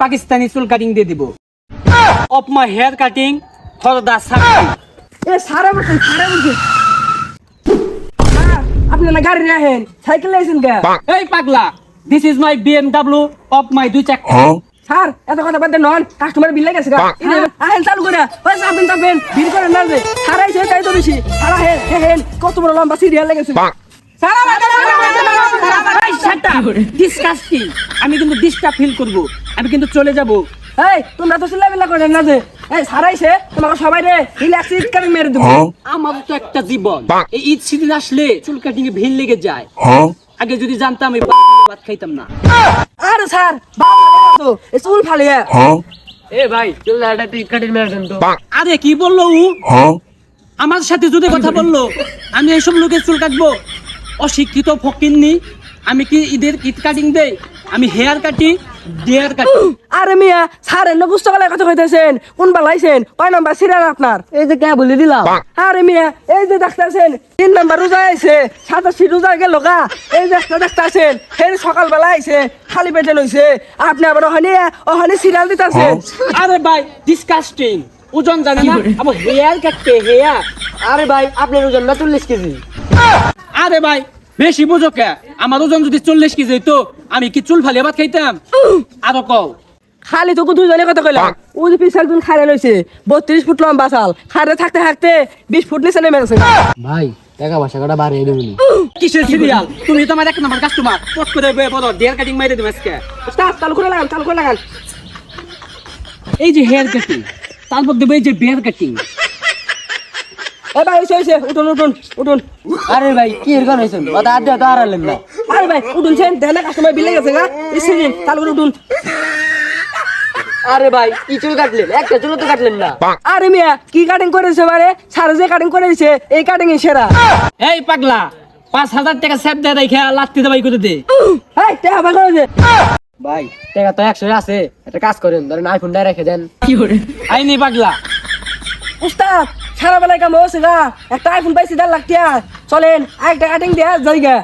পাকিস্তানি চুল কাটিং দিয়ে দিব। Of my hair cutting for the a সারা বসে সারা বসে আপনি না গাড়ি নিয়ে আহেন সাইকেল লাইছেন কে? এই পাগলা this is my BMW of my দুই চাকা স্যার এত কথা বাদ দেন নন কাস্টমার বিল লাগেছে গা আহেন চালু করে ওই চাপেন চাপেন বিল করে না দে সারাইছে তাই তো বেশি সারা হেন হে হেন কত বড় লম্বা সিরিয়াল লেগেছে। সারা ডিসকাস্টিং আমি কিন্তু ডিস্টার্ব ফিল করব। আমি কিন্তু চলে যাব। এই তোমরা তো চিল্লাবিল্লা করেন না যে? এই সারাইছে তোমাকে সবাই রে রিল্যাক্স ইট করে মেরে দেবো। আমার তো একটা জীবন। এই ঈদ সিজন আসলে চুল কাটিং এ ভিড় লেগে যায়। আগে যদি জানতাম এই ভাত খাইতাম না। আরে স্যার তো। চুল ফালিয়ে এ ভাই চল কাটিং মেরে দেন তো। আরে কি বলল ও আমার সাথে যদি কথা বলল আমি এইসব লোকের চুল কাটবো। অশিক্ষিত ফকিননি। আমি কি ঈদের ঈদ কাটিং দেই? আমি হেয়ার কাটি ডেয়ার কাটি। আরে মিয়া স্যার এনে পুস্তকালয় কথা কইতেছেন। কোন বালাইছেন কয় নাম্বার সিরিয়াল আপনার? এই যে কে বলে দিলাম। আরে মিয়া এই যে ডাক্তারছেন তিন নাম্বার রোজা আইছে সাতাশি রোজা গেল গা। এই যে একটা ডাক্তারছেন সেই সকালবেলা আইছে খালি পেটে নইছে আপনি আবার ওখানে ওখানে সিরিয়াল দিতেছেন। আরে ভাই ডিসকাস্টিং ওজন জানে না আমার হেয়ার কাটতে হেয়ার। আরে ভাই আপনার ওজন না চল্লিশ কেজি। আরে ভাই বেশি বুঝো কে? আমার ওজন যদি চল্লিশ কেজি হইতো আমি কি চুল ফালিয়ে ভাত খাইতাম? আরও কও। খালি তোকে দুজনে কথা কইলাম। ও যে পিছাল তুন খারে লইছে বত্রিশ ফুট লম্বা চাল। খারে থাকতে থাকতে বিশ ফুট নিচে নেমে গেছে। ভাই টাকা পয়সা কটা বাড়িয়ে দেবনি কিসের সিরিয়াল তুমি তো আমার এক নাম্বার কাস্টমার পট করে বয়ে পড়ো ডেয়ার কাটিং মাইরে দেবে আজকে। স্টাফ চালু করে লাগান চালু করে লাগান। এই যে হেয়ার কাটিং তারপর দেবে এই যে বিয়ার কাটিং এ ভাই হইছে হইছে উঠুন উঠুন উঠুন। আরে ভাই কি এর কারণ হয়েছেন মাথা আড্ডা তো হারালেন না। আরে ভাই উঠুন সেন দেন কাস্টমার বিলে গেছে গা। ইসিন চালু করে উঠুন। আরে ভাই কি চুল কাটলেন একটা চুল তো কাটলেন না। আরে মিয়া কি কাটিং করেছে মানে সারা যে কাটিং করেছে এই কাটিং এ সেরা। এই পাগলা পাঁচ হাজার টাকা স্যাপ দেয় দেখে লাত্তি দেবাই করে দে এই তে হবে করেছে ভাই টাকা তো একশো আছে একটা কাজ করেন ধরেন আইফোনটা রেখে দেন। আইনি পাগলা। উস্তাদ সারা বেলায় কাম হচ্ছে গা। একটা আইফোন পাইছি দেড় লাখ টিয়া। চলেন আরেকটা কাটিং দিয়ে জায়গা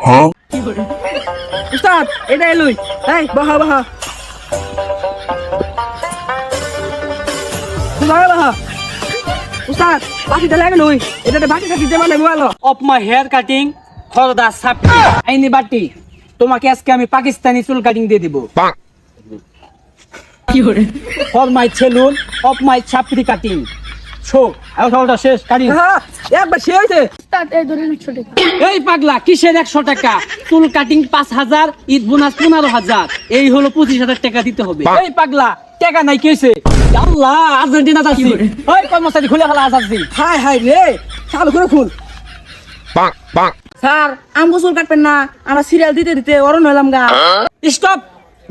উস্তাদ এটাই লই। এই বাহা বাহা। বাহা বাহা। উস্তাদ বাকিটা লাগে নই এটাতে বাকি থাকি যে মানে mobile of my hair cutting for the সাপ। আইনি বাটি তোমাকে আজকে আমি পাকিস্তানি চুল কাটিং দিয়ে দিব। For my salon of my ছাপরি cutting show ওটা শেষ কাটিং। হ্যাঁ একবার হয়েছে এই পাগলা কিসের একশো টাকা? চুল কাটিং পাঁচ হাজার ঈদ বোনাস পনেরো হাজার। এই হলো পঁচিশ হাজার টাকা দিতে হবে। এই পাগলা টাকা নাই কেছে আল্লাহ আর্জেন্টিনা যাচ্ছি। ওই কর্মচারী খুলে ফেলা যাচ্ছি। হাই হাই রে চালু করে খুল। স্যার আম গোসল কাটবেন না আমরা সিরিয়াল দিতে দিতে অরণ হলাম গা। Stop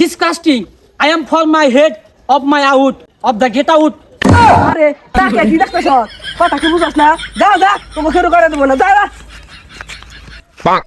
disgusting I am for my head of my out of the gate out আরে, তাকে কি দেখতেছ কথা কি বুঝাস না? যা যা, তোমাকে করে দেবো না। যা যা।